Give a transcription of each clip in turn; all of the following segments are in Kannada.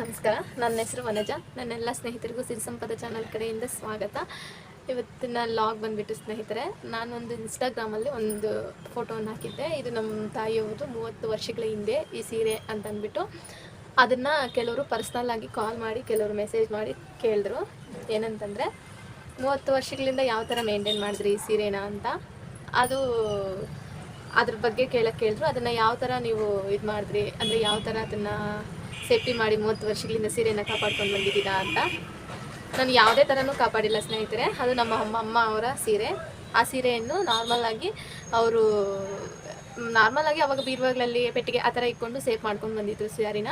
ನಮಸ್ಕಾರ, ನನ್ನ ಹೆಸರು ವನಜ. ನನ್ನೆಲ್ಲ ಸ್ನೇಹಿತರಿಗೂ ಸಿರಿ ಸಂಪದ ಚಾನಲ್ ಕಡೆಯಿಂದ ಸ್ವಾಗತ. ಇವತ್ತಿನ ಲಾಗ್ ಬಂದ್ಬಿಟ್ಟು ಸ್ನೇಹಿತರೆ ನಾನೊಂದು ಇನ್ಸ್ಟಾಗ್ರಾಮಲ್ಲಿ ಒಂದು ಫೋಟೋವನ್ನು ಹಾಕಿದ್ದೆ. ಇದು ನಮ್ಮ ತಾಯಿಯವ್ರದ್ದು ಮೂವತ್ತು ವರ್ಷಗಳ ಹಿಂದೆ ಈ ಸೀರೆ ಅಂತಂದ್ಬಿಟ್ಟು ಅದನ್ನು ಕೆಲವರು ಪರ್ಸ್ನಲ್ ಆಗಿ ಕಾಲ್ ಮಾಡಿ, ಕೆಲವರು ಮೆಸೇಜ್ ಮಾಡಿ ಕೇಳಿದ್ರು. ಏನಂತಂದರೆ, ಮೂವತ್ತು ವರ್ಷಗಳಿಂದ ಯಾವ ಥರ ಮೇಂಟೈನ್ ಮಾಡಿದ್ರಿ ಈ ಸೀರೆನ ಅಂತ. ಅದು ಅದ್ರ ಬಗ್ಗೆ ಕೇಳಕ್ಕೆ ಕೇಳಿದ್ರು. ಅದನ್ನು ಯಾವ ಥರ ನೀವು ಇದು ಮಾಡಿದ್ರಿ? ಅಂದರೆ ಯಾವ ಥರ ಅದನ್ನು ಸೇಫ್ಟಿ ಮಾಡಿ ಮೂವತ್ತು ವರ್ಷಗಳಿಂದ ಸೀರೆಯನ್ನು ಕಾಪಾಡ್ಕೊಂಡು ಬಂದಿದ್ದೀರಾ ಅಂತ. ನಾನು ಯಾವುದೇ ಥರನೂ ಕಾಪಾಡಿಲ್ಲ ಸ್ನೇಹಿತರೆ. ಅದು ನಮ್ಮ ಅಮ್ಮ ಅಮ್ಮ ಅವರ ಸೀರೆ. ಆ ಸೀರೆಯನ್ನು ನಾರ್ಮಲ್ ಆಗಿ ಅವರು ನಾರ್ಮಲ್ ಆಗಿ ಅವಾಗ ಬೀರುವಾಗ್ಲಲ್ಲಿ ಪೆಟ್ಟಿಗೆ ಆ ಥರ ಇಟ್ಕೊಂಡು ಸೇಫ್ ಮಾಡ್ಕೊಂಡು ಬಂದಿದ್ರು ಸ್ಯಾರಿನ.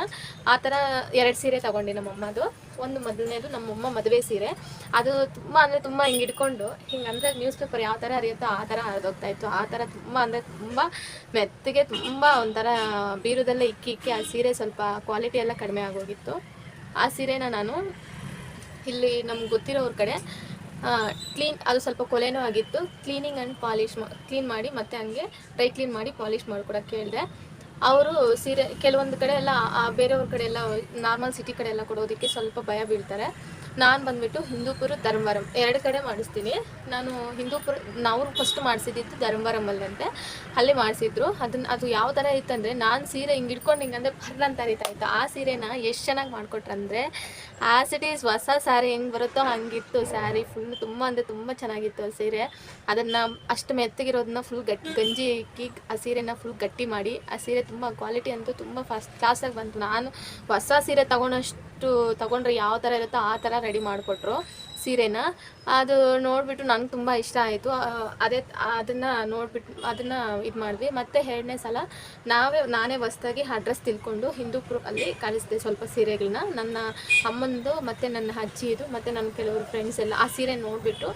ಆ ಥರ ಎರಡು ಸೀರೆ ತಗೊಂಡೆ ನಮ್ಮಮ್ಮದು. ಒಂದು ಮೊದಲನೇದು ನಮ್ಮಮ್ಮ ಮದುವೆ ಸೀರೆ. ಅದು ತುಂಬ ಅಂದರೆ ತುಂಬ ಹಿಂಗೆ ಇಟ್ಕೊಂಡು, ಹಿಂಗೆ ಅಂದರೆ ನ್ಯೂಸ್ ಪೇಪರ್ ಯಾವ ಥರ ಹರಿಯುತ್ತೋ ಆ ಥರ ಹರಿದೋಗ್ತಾ ಇತ್ತು. ಆ ಥರ ತುಂಬ ಅಂದರೆ ತುಂಬ ಮೆತ್ತಗೆ ತುಂಬ ಒಂಥರ ಬೀರುದಲ್ಲೇ ಇಕ್ಕಿ ಇಕ್ಕಿ ಆ ಸೀರೆ ಸ್ವಲ್ಪ ಕ್ವಾಲಿಟಿ ಎಲ್ಲ ಕಡಿಮೆ ಆಗೋಗಿತ್ತು. ಆ ಸೀರೆನ ನಾನು ಇಲ್ಲಿ ನಮ್ಗೆ ಗೊತ್ತಿರೋರ ಕಡೆ ಕ್ಲೀನ್ ಅದು ಸ್ವಲ್ಪ ಕೊಲೆನೂ ಆಗಿತ್ತು. ಕ್ಲೀನಿಂಗ್ ಆ್ಯಂಡ್ ಪಾಲಿಷ್ ಮಾ ಕ್ಲೀನ್ ಮಾಡಿ ಮತ್ತೆ ಹಂಗೆ ಡ್ರೈ ಕ್ಲೀನ್ ಮಾಡಿ ಪಾಲಿಷ್ ಮಾಡಿಕೊಡಕ್ಕೆ ಹೇಳಿದೆ. ಅವರು ಸೀರೆ ಕೆಲವೊಂದು ಕಡೆ ಎಲ್ಲ ಬೇರೆಯವ್ರ ಕಡೆ ಎಲ್ಲ ನಾರ್ಮಲ್ ಸಿಟಿ ಕಡೆ ಎಲ್ಲ ಕೊಡೋದಕ್ಕೆ ಸ್ವಲ್ಪ ಭಯ ಬೀಳ್ತಾರೆ. ನಾನು ಬಂದ್ಬಿಟ್ಟು ಹಿಂದೂಪುರ ಧರ್ಮವರಂ. ಎರಡು ಕಡೆ ಮಾಡಿಸ್ತೀನಿ. ನಾನು ಹಿಂದೂಪುರ, ನಾವು ಫಸ್ಟ್ ಮಾಡಿಸಿದ್ದು ಧರ್ಮವರಮಲ್ಲಂತೆ ಅಲ್ಲಿ ಮಾಡಿಸಿದ್ರು. ಅದನ್ನು ಅದು ಯಾವ ಥರ ಇತ್ತಂದರೆ, ನಾನು ಸೀರೆ ಹಿಂಗೆ ಹಿಡ್ಕೊಂಡು ಹಿಂಗಂದ್ರೆ ಬರ್ರ ಅಂತ ಅರಿತಾ ಇತ್ತು. ಆ ಸೀರೆನ ಎಷ್ಟು ಚೆನ್ನಾಗಿ ಮಾಡಿಕೊಟ್ರಂದ್ರೆ ಆಸ್ ಇಟ್ ಈಸ್ ಹೊಸ ಸ್ಯಾರಿ ಹೆಂಗೆ ಬರುತ್ತೋ ಹಂಗಿತ್ತು. ಸ್ಯಾರಿ ಫುಲ್ ತುಂಬ ಅಂದರೆ ತುಂಬ ಚೆನ್ನಾಗಿತ್ತು ಆ ಸೀರೆ. ಅದನ್ನು ಅಷ್ಟು ಮೆತ್ತಗಿರೋದನ್ನ ಫುಲ್ ಗಟ್ಟಿ ಗಂಜಿ ಇಕ್ಕಿ ಆ ಸೀರೆನ ಫುಲ್ ಗಟ್ಟಿ ಮಾಡಿ, ಆ ಸೀರೆ ತುಂಬ ಕ್ವಾಲಿಟಿ ಅಂತೂ ತುಂಬ ಫಸ್ಟ್ ಕ್ಲಾಸಾಗಿ ಬಂತು. ನಾನು ಹೊಸ ಸೀರೆ ತಗೊಂಡಷ್ಟು ತಗೊಂಡ್ರೆ ಯಾವ ಥರ ಇರುತ್ತೋ ಆ ಥರ ರೆಡಿ ಮಾಡಿಕೊಟ್ರು ಸೀರೆನ. ಅದು ನೋಡಿಬಿಟ್ಟು ನನಗೆ ತುಂಬ ಇಷ್ಟ ಆಯಿತು. ಅದೇ, ಅದನ್ನು ನೋಡಿಬಿಟ್ಟು ಅದನ್ನು ಇದು ಮಾಡಿದ್ವಿ ಮತ್ತು ಎರಡನೇ ಸಲ ನಾವೇ, ನಾನೇ ಹೊಸ್ದಾಗಿ ಅಡ್ರೆಸ್ ತಿಳ್ಕೊಂಡು ಹಿಂದೂಪುರ ಅಲ್ಲಿ ಕಳಿಸಿದೆ ಸ್ವಲ್ಪ ಸೀರೆಗಳನ್ನ ನನ್ನ ಅಮ್ಮಂದು ಮತ್ತು ನನ್ನ ಅಜ್ಜಿದು ಮತ್ತು ನನ್ನ ಕೆಲವರು ಫ್ರೆಂಡ್ಸ್ ಎಲ್ಲ ಆ ಸೀರೆ ನೋಡಿಬಿಟ್ಟು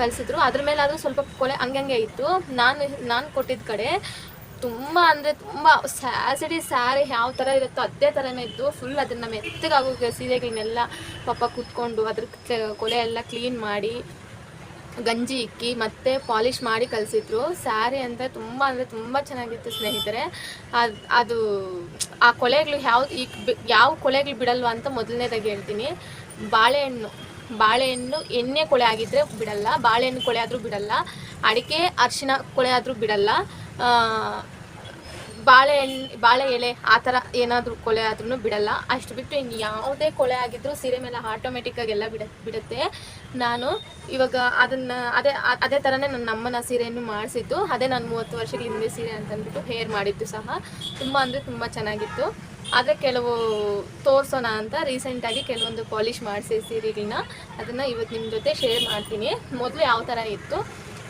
ಕಲಿಸಿದ್ರು ಅದ್ರ ಮೇಲೆ ಅದು ಸ್ವಲ್ಪ ಕೊಲೆ ಹಂಗಂಗೆ ಇತ್ತು. ನಾನು ನಾನು ಕೊಟ್ಟಿದ್ದ ಕಡೆ ತುಂಬ ಅಂದರೆ ತುಂಬ ಸ್ಯಾಸಿಡಿ ಸ್ಯಾರಿ ಯಾವ ಥರ ಇರುತ್ತೋ ಅದೇ ಥರನೇ ಇತ್ತು ಫುಲ್ ಅದನ್ನು ಮೆತ್ತಗಾಗೋ ಸೀರೆಗಳನ್ನೆಲ್ಲ ಪಾಪ ಕೂತ್ಕೊಂಡು ಅದ್ರ ಕೊಲೆ ಎಲ್ಲ ಕ್ಲೀನ್ ಮಾಡಿ ಗಂಜಿ ಇಕ್ಕಿ ಮತ್ತೆ ಪಾಲಿಷ್ ಮಾಡಿ ಕಲಿಸಿದ್ರು. ಸ್ಯಾರಿ ಅಂದರೆ ತುಂಬ ಅಂದರೆ ತುಂಬ ಚೆನ್ನಾಗಿತ್ತು ಸ್ನೇಹಿತರೆ. ಅದು ಅದು ಆ ಕೊಳೆಗಳು ಯಾವ ಈ ಯಾವ ಕೊಳೆಗಳು ಬಿಡಲ್ವ ಅಂತ ಮೊದಲನೇದಾಗಿ ಹೇಳ್ತೀನಿ. ಬಾಳೆಹಣ್ಣು ಬಾಳೆಹಣ್ಣು ಎಣ್ಣೆ ಕೊಳೆ ಆಗಿದ್ದರೆ ಬಿಡಲ್ಲ, ಬಾಳೆಹಣ್ಣು ಕೊಳೆ ಆದರೂ ಬಿಡಲ್ಲ, ಅಡಿಕೆ ಅರಿಶಿನ ಕೊಳೆ ಆದರೂ ಬಿಡಲ್ಲ. ಬಾಳೆಹಣ್ಣು ಬಾಳೆ ಎಲೆ ಆ ಥರ ಏನಾದರೂ ಕೊಳೆ ಆದ್ರೂ ಬಿಡಲ್ಲ. ಅಷ್ಟು ಬಿಟ್ಟು ಇನ್ನು ಯಾವುದೇ ಕೊಳೆ ಆಗಿದ್ರೂ ಸೀರೆ ಮೇಲೆ ಆಟೋಮೆಟಿಕ್ಕಾಗಿ ಎಲ್ಲ ಬಿಡ, ಬಿಡುತ್ತೆ. ನಾನು ಇವಾಗ ಅದನ್ನು, ಅದೇ ಅದೇ ಥರನೇ ನನ್ನ ಅಮ್ಮನ ಸೀರೆಯನ್ನು ಮಾಡಿಸಿದ್ದು. ಅದೇ ನಾನು ಮೂವತ್ತು ವರ್ಷಗಳ ಹಿಂದೆ ಸೀರೆ ಅಂತಂದ್ಬಿಟ್ಟು ಹೇರ್ ಮಾಡಿದ್ದು ಸಹ. ತುಂಬ ಅಂದರೆ ತುಂಬ ಚೆನ್ನಾಗಿತ್ತು. ಆದರೆ ಕೆಲವು ತೋರಿಸೋಣ ಅಂತ ರೀಸೆಂಟಾಗಿ ಕೆಲವೊಂದು ಪಾಲಿಷ್ ಮಾಡಿಸಿ ಸೀರೆಗಳನ್ನ ಅದನ್ನು ಇವತ್ತು ನಿಮ್ಮ ಜೊತೆ ಶೇರ್ ಮಾಡ್ತೀನಿ. ಮೊದಲು ಯಾವ ಥರ ಇತ್ತು?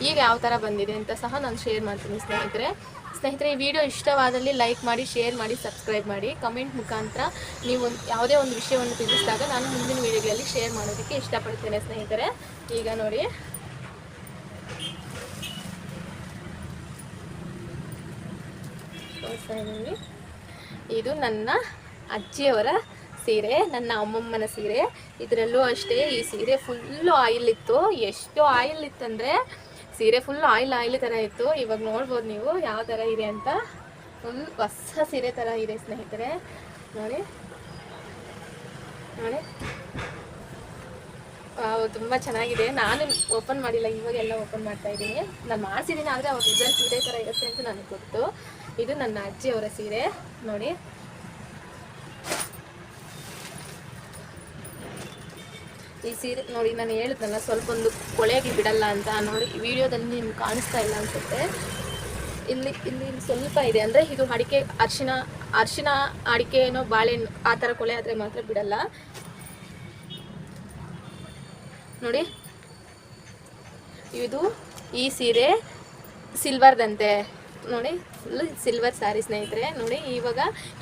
ಈಗ ಯಾವ ಥರ ಬಂದಿದೆ ಅಂತ ಸಹ ನಾನು ಶೇರ್ ಮಾಡ್ತೀನಿ ಸ್ನೇಹಿತರೆ. ಸ್ನೇಹಿತರೆ, ಈ ವಿಡಿಯೋ ಇಷ್ಟವಾದಲ್ಲಿ ಲೈಕ್ ಮಾಡಿ ಶೇರ್ ಮಾಡಿ ಸಬ್ಸ್ಕ್ರೈಬ್ ಮಾಡಿ. ಕಮೆಂಟ್ ಮುಖಾಂತರ ನೀವು ಯಾವುದೇ ಒಂದು ವಿಷಯವನ್ನು ತಿಳಿಸಿದಾಗ ನಾನು ಮುಂದಿನ ವಿಡಿಯೋಗಳಲ್ಲಿ ಶೇರ್ ಮಾಡೋದಕ್ಕೆ ಇಷ್ಟಪಡ್ತೇನೆ ಸ್ನೇಹಿತರೆ. ಈಗ ನೋಡಿ. ಇದು ನನ್ನ ಅಜ್ಜಿಯವರ ಸೀರೆ, ನನ್ನ ಅಮ್ಮಮ್ಮನ ಸೀರೆ. ಇದರಲ್ಲೂ ಅಷ್ಟೇ ಈ ಸೀರೆ ಫುಲ್ಲು ಆಯಿಲ್ ಇತ್ತು. ಎಷ್ಟು ಆಯಿಲ್ ಇತ್ತಂದರೆ ಸೀರೆ ಫುಲ್ ಆಯಿಲ್ ಆಯಿಲ್ ಥರ ಇತ್ತು. ಇವಾಗ ನೋಡ್ಬೋದು ನೀವು ಯಾವ ಥರ ಇದೆ ಅಂತ. ಫುಲ್ ಹೊಸ ಸೀರೆ ಥರ ಇದೆ ಸ್ನೇಹಿತರೆ. ನೋಡಿ. ನೋಡಿ. ತುಂಬ ಚೆನ್ನಾಗಿದೆ. ನಾನು ಓಪನ್ ಮಾಡಿಲ್ಲ, ಇವಾಗ ಎಲ್ಲ ಓಪನ್ ಮಾಡ್ತಾ ಇದ್ದೀನಿ. ನಾನು ಮಾಡಿಸಿದ್ದೀನಿ ಆದರೆ ಅವ್ರ ರಿಸಲ್ಟ್ ಸೀರೆ ಥರ ಇರುತ್ತೆ ಅಂತ ನನಗೆ ಗೊತ್ತು. ಇದು ನನ್ನ ಅಜ್ಜಿ ಅವರ ಸೀರೆ. ನೋಡಿ. ಈ ಸೀರೆ ನೋಡಿ ನಾನು ಹೇಳಿದ್ನಲ್ಲ ಸ್ವಲ್ಪ ಒಂದು ಕೊಳೆಗೆ ಬಿಡಲ್ಲ ಅಂತ ನೋಡಿ ವಿಡಿಯೋದಲ್ಲಿ ನಿಮ್ಗೆ ಕಾಣಿಸ್ತಾ ಇಲ್ಲ ಅನ್ಸುತ್ತೆ. ಇಲ್ಲಿ ಇಲ್ಲಿ ಸ್ವಲ್ಪ ಇದೆ ಅಂದರೆ ಇದು ಅಡಿಕೆ, ಅರಿಶಿನ ಅರಿಶಿನ ಅಡಿಕೆ ಏನೋ ಬಾಳೆಹಣ್ಣು ಆ ಥರ ಕೊಳೆ ಆದರೆ ಮಾತ್ರ ಬಿಡಲ್ಲ. ನೋಡಿ, ಇದು ಈ ಸೀರೆ ಸಿಲ್ವರ್ದಂತೆ ನೋಡಿ ಫುಲ್ ಸಿಲ್ವರ್ ಸ್ಯಾರಿ ಸ್ನೇಹಿತರೆ. ನೋಡಿ, ಇವಾಗ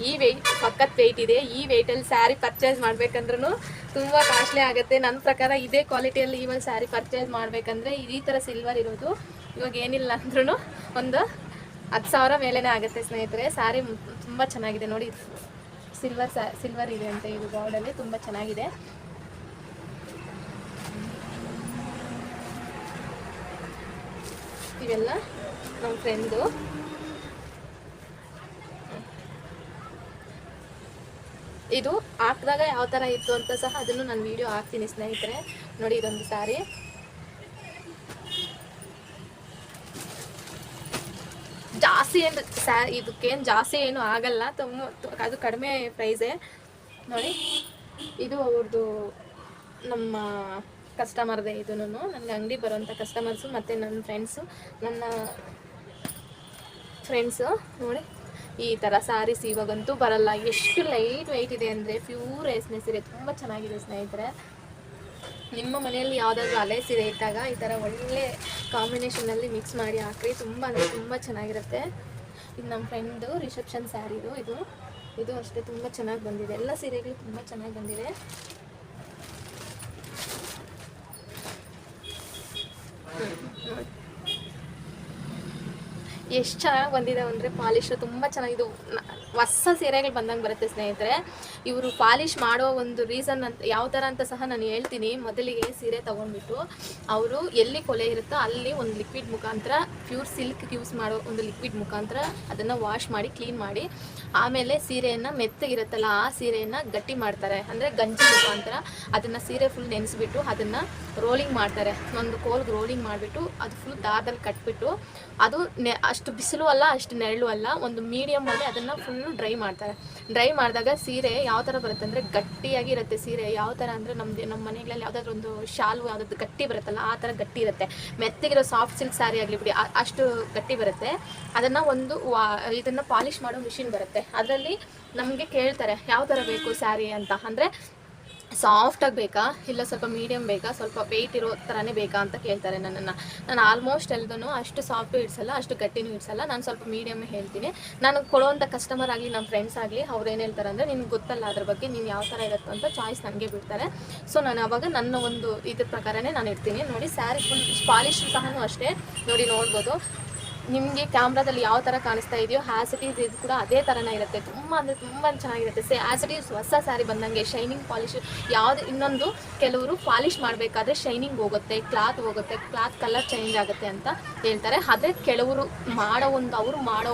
ಈ ವೆಯ್ಟ್ ಪಕ್ಕದ ವೆಯ್ಟ್ ಇದೆ. ಈ ವೆಯ್ಟಲ್ಲಿ ಸ್ಯಾರಿ ಪರ್ಚೇಸ್ ಮಾಡ್ಬೇಕಂದ್ರೂ ತುಂಬ ಕಾಸ್ಟ್ಲಿ ಆಗುತ್ತೆ. ನನ್ನ ಪ್ರಕಾರ ಇದೇ ಕ್ವಾಲಿಟಿಯಲ್ಲಿ ಇವಾಗ ಸ್ಯಾರಿ ಪರ್ಚೇಸ್ ಮಾಡಬೇಕಂದ್ರೆ ಈ ಥರ ಸಿಲ್ವರ್ ಇರೋದು. ಇವಾಗ ಏನಿಲ್ಲ ಅಂದ್ರೂ ಒಂದು ಹತ್ತು ಸಾವಿರ ಮೇಲೇ ಆಗುತ್ತೆ ಸ್ನೇಹಿತರೆ. ಸ್ಯಾರಿ ತುಂಬ ಚೆನ್ನಾಗಿದೆ. ನೋಡಿ ಸಿಲ್ವರ್ ಸಿಲ್ವರ್ ಇದೆ ಅಂತ ಇದು ಗೌಡಲ್ಲಿ ತುಂಬ ಚೆನ್ನಾಗಿದೆ. ಇವೆಲ್ಲ ನಮ್ಮ ಫ್ರೆಂಡು ಇದು ಹಾಕಿದಾಗ ಯಾವ ಥರ ಇತ್ತು ಅಂತ ಸಹ ಅದನ್ನು ನಾನು ವೀಡಿಯೋ ಹಾಕ್ತೀನಿ ಸ್ನೇಹಿತರೆ. ನೋಡಿ ಇದೊಂದು ಸಾರಿ. ಜಾಸ್ತಿ ಏನು ಸ್ಯಾ ಇದಕ್ಕೇನು ಜಾಸ್ತಿ ಏನು ಆಗಲ್ಲ. ತುಂಬ ಅದು ಕಡಿಮೆ ಪ್ರೈಸೇ ನೋಡಿ, ಇದು ಅವ್ರದ್ದು ನಮ್ಮ ಕಸ್ಟಮರ್ದೇ ಇದೂ ನನಗೆ ಅಂಗಡಿ ಬರುವಂಥ ಕಸ್ಟಮರ್ಸು ಮತ್ತು ನನ್ನ ಫ್ರೆಂಡ್ಸು ನನ್ನ ಫ್ರೆಂಡ್ಸು ನೋಡಿ. ಈ ಥರ ಸ್ಯಾರೀಸ್ ಇವಾಗಂತೂ ಬರಲ್ಲ. ಎಷ್ಟು ಲೈಟ್ ವೆಯ್ಟ್ ಇದೆ ಅಂದರೆ ಪ್ಯೂರ್ ರೇಸ್ನೆ ಸೀರೆ ತುಂಬ ಚೆನ್ನಾಗಿದೆ ಸ್ನೇಹಿತರೆ. ನಿಮ್ಮ ಮನೆಯಲ್ಲಿ ಯಾವುದಾದ್ರೂ ಅಲೆ ಸೀರೆ ಇದ್ದಾಗ ಈ ಥರ ಒಳ್ಳೆ ಕಾಂಬಿನೇಷನಲ್ಲಿ ಮಿಕ್ಸ್ ಮಾಡಿ ಹಾಕ್ರಿ. ತುಂಬ ಅಂದರೆ ತುಂಬ ಚೆನ್ನಾಗಿರುತ್ತೆ. ಇದು ನಮ್ಮ ಫ್ರೆಂಡು ರಿಸೆಪ್ಷನ್ ಸ್ಯಾರಿದು ಇದು. ಇದು ಅಷ್ಟೇ ತುಂಬ ಚೆನ್ನಾಗಿ ಬಂದಿದೆ. ಎಲ್ಲ ಸೀರೆಗಳು ತುಂಬ ಚೆನ್ನಾಗಿ ಬಂದಿದೆ. ಎಷ್ಟು ಚೆನ್ನಾಗಿ ಬಂದಿದೆ ಅಂದರೆ ಪಾಲಿಶ್ ತುಂಬ ಚೆನ್ನಾಗಿದ್ದು ಹೊಸ ಸೀರೆಗಳು ಬಂದಂಗೆ ಬರುತ್ತೆ ಸ್ನೇಹಿತರೆ. ಇವರು ಪಾಲಿಶ್ ಮಾಡೋ ಒಂದು ರೀಸನ್ ಅಂತ ಯಾವ ಥರ ಅಂತ ಸಹ ನಾನು ಹೇಳ್ತೀನಿ. ಮೊದಲಿಗೆ ಸೀರೆ ತೊಗೊಂಡ್ಬಿಟ್ಟು, ಅವರು ಎಲ್ಲಿ ಕೊಲೆ ಇರುತ್ತೋ ಅಲ್ಲಿ ಒಂದು ಲಿಕ್ವಿಡ್ ಮುಖಾಂತರ ಪ್ಯೂರ್ ಸಿಲ್ಕ್ ಯೂಸ್ ಮಾಡೋ ಒಂದು ಲಿಕ್ವಿಡ್ ಮುಖಾಂತರ ಅದನ್ನು ವಾಶ್ ಮಾಡಿ, ಕ್ಲೀನ್ ಮಾಡಿ, ಆಮೇಲೆ ಸೀರೆಯನ್ನು ಮೆತ್ತಗಿರುತ್ತಲ್ಲ ಆ ಸೀರೆಯನ್ನು ಗಟ್ಟಿ ಮಾಡ್ತಾರೆ. ಅಂದರೆ ಗಂಜಿ ಮುಖಾಂತರ ಅದನ್ನು ಸೀರೆ ಫುಲ್ ನೆನೆಸ್ಬಿಟ್ಟು ಅದನ್ನು ರೋಲಿಂಗ್ ಮಾಡ್ತಾರೆ. ಒಂದು ಕೋಲ್ಗೆ ರೋಲಿಂಗ್ ಮಾಡಿಬಿಟ್ಟು ಅದು ಫುಲ್ ದಾರದಲ್ಲಿ ಕಟ್ಬಿಟ್ಟು ಅದು ನೆ, ಅಷ್ಟು ಬಿಸಿಲು ಅಲ್ಲ, ಅಷ್ಟು ನೆರಳು ಅಲ್ಲ, ಒಂದು ಮೀಡಿಯಮಲ್ಲಿ ಅದನ್ನು ಫುಲ್ಲು ಡ್ರೈ ಮಾಡ್ತಾರೆ. ಡ್ರೈ ಮಾಡಿದಾಗ ಸೀರೆ ಯಾವ ಥರ ಬರುತ್ತೆ ಅಂದರೆ ಗಟ್ಟಿಯಾಗಿ ಇರುತ್ತೆ ಸೀರೆ. ಯಾವ ಥರ ಅಂದರೆ ನಮ್ಮದು ನಮ್ಮ ಮನೆಗಳಲ್ಲಿ ಯಾವುದಾದ್ರೂ ಒಂದು ಶಾಲು ಯಾವುದಾದ್ರು ಗಟ್ಟಿ ಬರುತ್ತಲ್ಲ, ಆ ಥರ ಗಟ್ಟಿ ಇರುತ್ತೆ. ಮೆತ್ತಗಿರೋ ಸಾಫ್ಟ್ ಸಿಲ್ಕ್ ಸ್ಯಾರಿ ಆಗಲಿ ಬಿಡಿ ಅಷ್ಟು ಗಟ್ಟಿ ಬರುತ್ತೆ. ಅದನ್ನು ಒಂದು ವಾ, ಇದನ್ನು ಪಾಲಿಷ್ ಮಾಡೋ ಮಿಷಿನ್ ಬರುತ್ತೆ. ಅದರಲ್ಲಿ ನಮಗೆ ಕೇಳ್ತಾರೆ, ಯಾವ ಥರ ಬೇಕು ಸ್ಯಾರಿ ಅಂತ? ಅಂದರೆ ಸಾಫ್ಟಾಗಿ ಬೇಕಾ? ಇಲ್ಲ ಸ್ವಲ್ಪ ಮೀಡಿಯಮ್ ಬೇಕಾ? ಸ್ವಲ್ಪ ವೆಯ್ಟ್ ಇರೋ ಥರನೇ ಬೇಕಾ? ಅಂತ ಕೇಳ್ತಾರೆ ನನ್ನನ್ನು. ನಾನು ಆಲ್ಮೋಸ್ಟ್ ಎಲ್ಲದೂ ಅಷ್ಟು ಸಾಫ್ಟು ಇಡ್ಸಲ್ಲ, ಅಷ್ಟು ಗಟ್ಟಿನೂ ಇಡ್ಸಲ್ಲ. ನಾನು ಸ್ವಲ್ಪ ಮೀಡಿಯಮ್ಮೇ ಹೇಳ್ತೀನಿ. ನಾನು ಕೊಡೋವಂಥ ಕಸ್ಟಮರ್ ಆಗಲಿ ನಮ್ಮ ಫ್ರೆಂಡ್ಸ್ ಆಗಲಿ, ಅವ್ರು ಏನು ಹೇಳ್ತಾರೆ ಅಂದರೆ, ನಿನ್ಗೆ ಗೊತ್ತಲ್ಲ ಅದ್ರ ಬಗ್ಗೆ, ನೀನು ಯಾವ ಥರ ಇರುತ್ತೆ ಅಂತ ಚಾಯ್ಸ್ ನನಗೆ ಬಿಡ್ತಾರೆ. ಸೊ ನಾನು ಅವಾಗ ನನ್ನ ಒಂದು ಇದ್ರ ಪ್ರಕಾರನೇ ನಾನು ಇಡ್ತೀನಿ. ನೋಡಿ, ಸ್ಯಾರಿ ಫುಲ್ ಪಾಲಿಶ್ ಸಹನೂ ಅಷ್ಟೇ. ನೋಡಿ ನೋಡ್ಬೋದು. ನಿಮಗೆ ಕ್ಯಾಮ್ರಾದಲ್ಲಿ ಯಾವ ಥರ ಕಾಣಿಸ್ತಾ ಇದೆಯೋ ಈಸ್ ಇದು ಕೂಡ ಅದೇ ಥರನೇ ಇರುತ್ತೆ. ತುಂಬ ಅಂದರೆ ತುಂಬ ಚೆನ್ನಾಗಿರುತ್ತೆ. ಸೇ ಈಸ್ ಹೊಸ ಸ್ಯಾರಿ ಬಂದಂಗೆ ಶೈನಿಂಗ್ ಪಾಲಿಶ್ ಯಾವುದು ಇನ್ನೊಂದು ಕೆಲವರು ಪಾಲಿಶ್ ಮಾಡಬೇಕಾದ್ರೆ ಶೈನಿಂಗ್ ಹೋಗುತ್ತೆ ಕ್ಲಾತ್ ಹೋಗುತ್ತೆ ಕ್ಲಾತ್ ಕಲರ್ ಚೇಂಜ್ ಆಗುತ್ತೆ ಅಂತ ಹೇಳ್ತಾರೆ. ಅದೇ ಕೆಲವರು ಮಾಡೋ ಒಂದು, ಅವರು ಮಾಡೋ,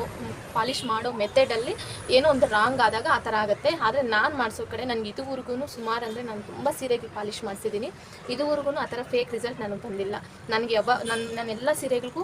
ಪಾಲಿಶ್ ಮಾಡೋ ಮೆಥಡಲ್ಲಿ ಏನೋ ಒಂದು ರಾಂಗ್ ಆದಾಗ ಆ ಥರ ಆಗುತ್ತೆ. ಆದರೆ ನಾನು ಮಾಡಿಸೋ ಕಡೆ ನನಗೆ ಇದುವರೆಗೂ ಸುಮಾರು ಅಂದರೆ ನಾನು ತುಂಬ ಸೀರೆಗೆ ಪಾಲಿಶ್ ಮಾಡಿಸಿದ್ದೀನಿ ಇದುವರೆಗೂ ಆ ಥರ ಫೇಕ್ ರಿಸಲ್ಟ್ ನನಗೆ ಬಂದಿಲ್ಲ ನನಗೆ ಯಾವ ನನ್ನ ನನ್ನೆಲ್ಲ ಸೀರೆಗಳಿಗೂ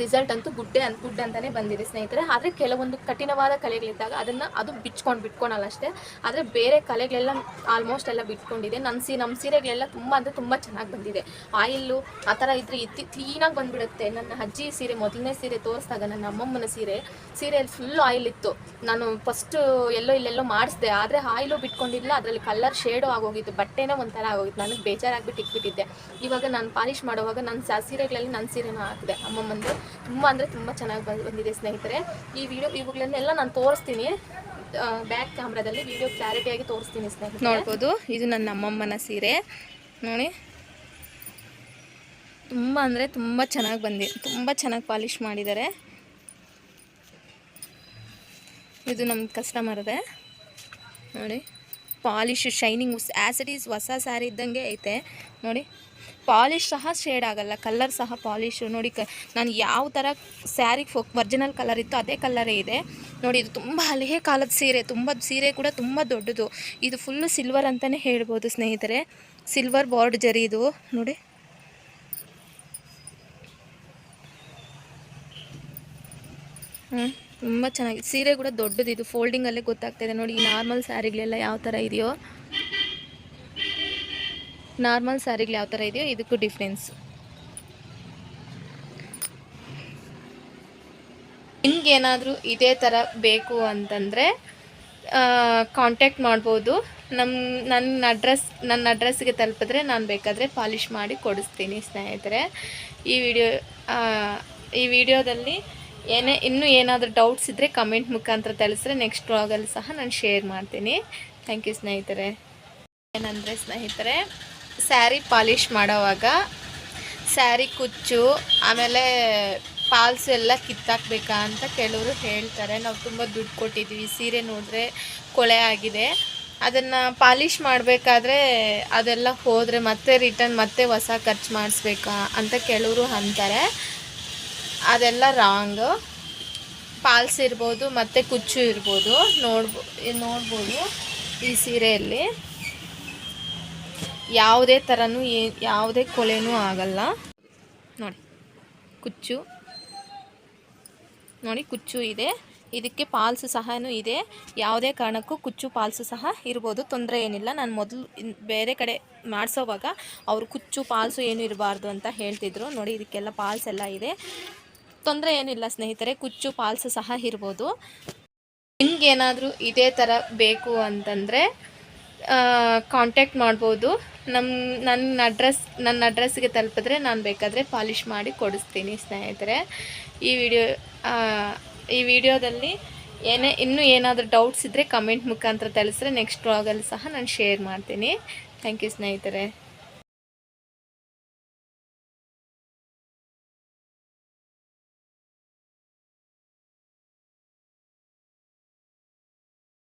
ರಿಸಲ್ಟ್ ಅಂತೂ ಗುಡ್ಡೆ ಅಂತ ಗುಡ್ ಅಂತಲೇ ಬಂದಿದೆ ಸ್ನೇಹಿತರೆ. ಆದರೆ ಕೆಲವೊಂದು ಕಠಿಣವಾದ ಕಲೆಗಳಿದ್ದಾಗ ಅದನ್ನು ಅದು ಬಿಚ್ಕೊಂಡು ಬಿಟ್ಕೊಳಲ್ಲ ಅಷ್ಟೇ. ಆದರೆ ಬೇರೆ ಕಲೆಗಳೆಲ್ಲ ಆಲ್ಮೋಸ್ಟ್ ಎಲ್ಲ ಬಿಟ್ಕೊಂಡಿದೆ. ನನ್ನ ಸಿ ನಮ್ಮ ಸೀರೆಗಳೆಲ್ಲ ತುಂಬ ಅಂದರೆ ತುಂಬ ಚೆನ್ನಾಗಿ ಬಂದಿದೆ. ಆಯಿಲ್ಲು ಆ ಥರ ಇದ್ರೆ ಇತ್ತಿ ಕ್ಲೀನಾಗಿ ಬಂದುಬಿಡುತ್ತೆ. ನನ್ನ ಅಜ್ಜಿ ಸೀರೆ, ಮೊದಲನೇ ಸೀರೆ ತೋರಿಸಿದಾಗ ನನ್ನ ಅಮ್ಮಮ್ಮನ ಸೀರೆ ಸೀರೆಯಲ್ಲಿ ಫುಲ್ ಆಯಿಲ್ ಇತ್ತು. ನಾನು ಫಸ್ಟು ಎಲ್ಲೋ ಇಲ್ಲೆಲ್ಲೋ ಮಾಡಿಸಿದೆ. ಆದರೆ ಆಯಿಲು ಬಿಟ್ಕೊಂಡಿಲ್ಲ ಅದರಲ್ಲಿ ಕಲರ್ ಶೇಡು ಆಗೋಗಿತ್ತು. ಬಟ್ಟೆನೇ ಒಂಥರ ಆಗೋಗಿತ್ತು. ನನಗೆ ಬೇಜಾರಾಗಿಬಿಟ್ಟು ಇಟ್ಬಿಟ್ಟಿದ್ದೆ. ಇವಾಗ ನಾನು ಪಾಲಿಶ್ ಮಾಡುವಾಗ ನನ್ನ ಸೀರೆಗಳಲ್ಲಿ ನನ್ನ ಸೀರೆನ ಹಾಕಿದೆ. ಅಮ್ಮಮ್ಮಂದು. ತುಂಬ ಅಂದರೆ ತುಂಬ ಚೆನ್ನಾಗಿ ಬಂದು ಬಂದಿದೆ ಸ್ನೇಹಿತರೆ. ಈ ವಿಡಿಯೋ ಇವುಗಳನ್ನೆಲ್ಲ ನಾನು ತೋರಿಸ್ತೀನಿ. ಬ್ಯಾಕ್ ಕ್ಯಾಮ್ರಾದಲ್ಲಿ ವಿಡಿಯೋ ಕ್ಲಾರಿಟಿಯಾಗಿ ತೋರಿಸ್ತೀನಿ ಸ್ನೇಹಿತರೆ. ನೋಡ್ಬೋದು. ಇದು ನನ್ನ ಅಮ್ಮಮ್ಮನ ಸೀರೆ. ನೋಡಿ. ತುಂಬ ಅಂದರೆ ತುಂಬ ಚೆನ್ನಾಗಿ ಬಂದಿ ತುಂಬ ಚೆನ್ನಾಗಿ ಪಾಲಿಶ್ ಮಾಡಿದ್ದಾರೆ. ಇದು ನಮ್ಮ ಕಸ್ಟಮರ್ದೆ ನೋಡಿ. Polish shining as it is ಹೊಸ ಸ್ಯಾರಿ ಇದ್ದಂಗೆ ಐತೆ. ನೋಡಿ. ಪಾಲಿಶ್ ಸಹ ಶೇಡ್ ಆಗಲ್ಲ ಕಲ್ಲರ್ ಸಹ ಪಾಲಿಶು. ನೋಡಿ, ಕ, ನಾನು ಯಾವ ಥರ ಸ್ಯಾರಿಗೆ ಫೋ, ಒರ್ಜಿನಲ್ ಕಲರ್ ಇತ್ತು ಅದೇ ಕಲರೇ ಇದೆ. ನೋಡಿ, ಇದು ತುಂಬ ಹಳೆಯ ಕಾಲದ ಸೀರೆ, ತುಂಬ, ಸೀರೆ ಕೂಡ ತುಂಬ ದೊಡ್ಡದು. ಇದು ಫುಲ್ಲು ಸಿಲ್ವರ್ ಅಂತಲೇ ಹೇಳ್ಬೋದು ಸ್ನೇಹಿತರೆ. ಸಿಲ್ವರ್ ಬಾರ್ಡ್ ಜರಿ ಇದು. ನೋಡಿ. ಹ್ಞೂ ತುಂಬ ಚೆನ್ನಾಗಿದೆ ಸೀರೆ ಕೂಡ ದೊಡ್ಡದು ಇದು ಫೋಲ್ಡಿಂಗಲ್ಲೇ ಗೊತ್ತಾಗ್ತಾ ಇದೆ. ನೋಡಿ, ಈ ನಾರ್ಮಲ್ ಸ್ಯಾರಿಗಳೆಲ್ಲ ಯಾವ ಥರ ಇದೆಯೋ. ನಾರ್ಮಲ್ ಸ್ಯಾರಿಗಳು ಯಾವ ಥರ ಇದೆಯೋ ಇದಕ್ಕೂ ಡಿಫ್ರೆನ್ಸ್. ನಿಮ್ಗೇನಾದರೂ ಇದೇ ಥರ ಬೇಕು ಅಂತಂದರೆ ಕಾಂಟ್ಯಾಕ್ಟ್ ಮಾಡ್ಬೋದು. ನಮ್ಮ ನನ್ನ ಅಡ್ರೆಸ್ ನನ್ನ ಅಡ್ರೆಸ್ಗೆ ತಲುಪಿದ್ರೆ ನಾನು ಬೇಕಾದರೆ ಪಾಲಿಷ್ ಮಾಡಿ ಕೊಡಿಸ್ತೀನಿ ಸ್ನೇಹಿತರೆ. ಈ ವಿಡಿಯೋ ಈ ವಿಡಿಯೋದಲ್ಲಿ ಏನೇ, ಇನ್ನೂ ಏನಾದರೂ ಡೌಟ್ಸ್ ಇದ್ದರೆ ಕಮೆಂಟ್ ಮುಖಾಂತರ ತಿಳಿಸಿದ್ರೆ ನೆಕ್ಸ್ಟ್ ವ್ಲಾಗಲ್ಲಿ ಸಹ ನಾನು ಶೇರ್ ಮಾಡ್ತೀನಿ. ಥ್ಯಾಂಕ್ ಯು ಸ್ನೇಹಿತರೆ. ಏನಂದರೆ ಸ್ನೇಹಿತರೆ ಸ್ಯಾರಿ ಪಾಲಿಶ್ ಮಾಡೋವಾಗ ಸ್ಯಾರಿ ಕುಚ್ಚು, ಆಮೇಲೆ ಪಾಲ್ಸ್ ಎಲ್ಲ ಕಿತ್ತಾಕ್ಬೇಕಾ ಅಂತ ಕೆಲವರು ಹೇಳ್ತಾರೆ. ನಾವು ತುಂಬ ದುಡ್ಡು ಕೊಟ್ಟಿದ್ದೀವಿ ಸೀರೆ ನೋಡಿದ್ರೆ ಕೊಳೆ ಆಗಿದೆ. ಅದನ್ನು ಪಾಲಿಶ್ ಮಾಡಬೇಕಾದ್ರೆ ಅದೆಲ್ಲ ಹೋದರೆ ಮತ್ತೆ ರಿಟರ್ನ್ ಮತ್ತೆ ಹೊಸ ಖರ್ಚು ಮಾಡಿಸ್ಬೇಕಾ ಅಂತ ಕೆಲವರು ಅಂತಾರೆ. ಅದೆಲ್ಲ ರಾಂಗ್. ಪಾಲ್ಸ್ ಇರ್ಬೋದು, ಮತ್ತು ಕುಚ್ಚು ಇರ್ಬೋದು. ನೋಡ್ಬೋ ನೋಡ್ಬೋದು ಈ ಸೀರೆಯಲ್ಲಿ. ಯಾವುದೇ ಥರನೂ ಏ, ಯಾವುದೇ ಕೊಲೆನೂ ಆಗಲ್ಲ. ನೋಡಿ, ಕುಚ್ಚು. ನೋಡಿ, ಕುಚ್ಚು ಇದೆ. ಇದಕ್ಕೆ ಪಾಲ್ಸು ಸಹ ಇದೆ. ಯಾವುದೇ ಕಾರಣಕ್ಕೂ ಕುಚ್ಚು ಪಾಲ್ಸು ಸಹ ಇರ್ಬೋದು. ತೊಂದರೆ ಏನಿಲ್ಲ. ನಾನು ಮೊದಲು ಬೇರೆ ಕಡೆ ಮಾಡಿಸೋವಾಗ ಅವರು ಕುಚ್ಚು ಪಾಲ್ಸು ಏನು ಇರಬಾರ್ದು ಅಂತ ಹೇಳ್ತಿದ್ರು. ನೋಡಿ, ಇದಕ್ಕೆಲ್ಲ ಪಾಲ್ಸ್ ಎಲ್ಲ ಇದೆ. ತೊಂದರೆ ಏನಿಲ್ಲ ಸ್ನೇಹಿತರೆ, ಕುಚ್ಚು ಪಾಲ್ಸು ಸಹ ಇರ್ಬೋದು. ನಿಮ್ಗೇನಾದರೂ ಇದೇ ಥರ ಬೇಕು ಅಂತಂದರೆ ಕಾಂಟ್ಯಾಕ್ಟ್ ಮಾಡ್ಬೋದು. ನಮ್ಮ ನನ್ನ ಅಡ್ರೆಸ್ ನನ್ನ ಅಡ್ರೆಸ್ಸಿಗೆ ತಲುಪಿದ್ರೆ ನಾನು ಬೇಕಾದರೆ ಪಾಲಿಷ್ ಮಾಡಿ ಕೊಡಿಸ್ತೀನಿ ಸ್ನೇಹಿತರೆ. ಈ ವಿಡಿಯೋ ಈ ವಿಡಿಯೋದಲ್ಲಿ ಏನೇ, ಇನ್ನೂ ಏನಾದರೂ ಡೌಟ್ಸ್ ಇದ್ದರೆ ಕಮೆಂಟ್ ಮುಖಾಂತರ ತಿಳಿಸಿದ್ರೆ ನೆಕ್ಸ್ಟ್ ವ್ಲಾಗಲ್ಲಿ ಸಹ ನಾನು ಶೇರ್ ಮಾಡ್ತೀನಿ. ಥ್ಯಾಂಕ್ ಯು ಸ್ನೇಹಿತರೆ.